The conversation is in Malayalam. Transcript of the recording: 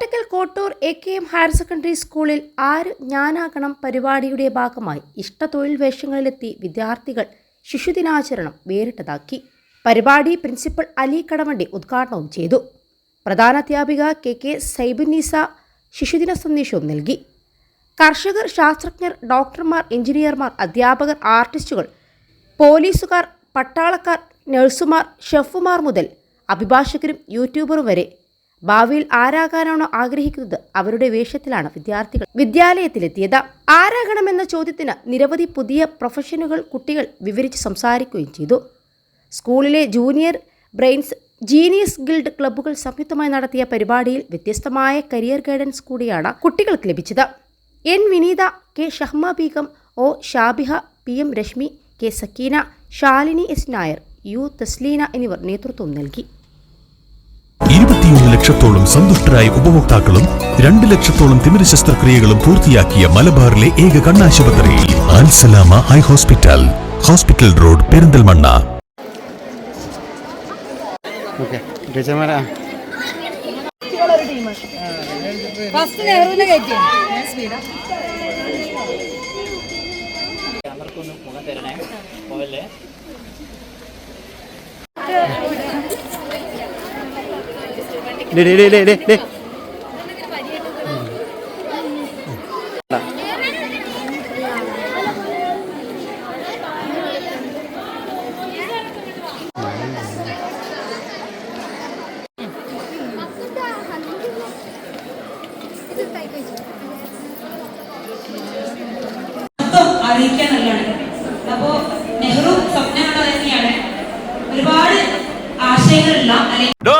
Kottakkal Kottur A K M higher secondary സ്കൂളിൽ ആര് ഞാനാകണം പരിപാടിയുടെ ഭാഗമായി ഇഷ്ടതൊഴിൽ വേഷങ്ങളിലെത്തി വിദ്യാർത്ഥികൾ ശിശുദിനാചരണം വേറിട്ടതാക്കി. പരിപാടി പ്രിൻസിപ്പൽ അലി കടവണ്ടി ഉദ്ഘാടനവും ചെയ്തു. പ്രധാനാധ്യാപിക കെ കെ സൈബുന്നീസ ശിശുദിന സന്ദേശവും നൽകി. കർഷകർ ശാസ്ത്രജ്ഞർ ഡോക്ടർമാർ എഞ്ചിനീയർമാർ അധ്യാപകർ ആർട്ടിസ്റ്റുകൾ പോലീസുകാർ പട്ടാളക്കാർ നഴ്സുമാർ ഷെഫുമാർ മുതൽ അഭിഭാഷകരും യൂട്യൂബറും വരെ ഭാവിയിൽ ആരാകാനാണോ ആഗ്രഹിക്കുന്നത്? അവരുടെ വേഷത്തിലാണ് വിദ്യാർത്ഥികൾ വിദ്യാലയത്തിലെത്തിയത്. ആരാകണമെന്ന ചോദ്യത്തിന് നിരവധി പുതിയ പ്രൊഫഷനുകൾ കുട്ടികൾ വിവരിച്ച് സംസാരിക്കുകയും ചെയ്തു. സ്കൂളിലെ ജൂനിയർ ബ്രെയിൻസ് ജീനിയസ് ഗിൽഡ് ക്ലബ്ബുകൾ സംയുക്തമായി നടത്തിയ പരിപാടിയിൽ വ്യത്യസ്തമായ കരിയർ ഗൈഡൻസ് കൂടിയാണ് കുട്ടികൾക്ക് ലഭിച്ചത്. N Vineetha K Shahma Beegum O Shabiha P M Reshmi K Sakkeena Shalini S Nair U Thasleena എന്നിവർ നേതൃത്വം നൽകി. ഇരുപത്തിയൊന്ന് ലക്ഷത്തോളം സന്തുഷ്ടരായ ഉപഭോക്താക്കളും രണ്ട് ലക്ഷത്തോളം തിമിര ശസ്ത്രക്രിയകളും പൂർത്തിയാക്കിയ മലബാറിലെ ഏക കണ്ണാശുപത്രി Alsalama eye hospital hospital road Perinthalmanna. കയറ്റി ഡേ അപ്പോ നെഹ്റു സ്വപ്നം തന്നെയാണ്. ഒരുപാട് ആശയങ്ങളുള്ള അല്ലെങ്കിൽ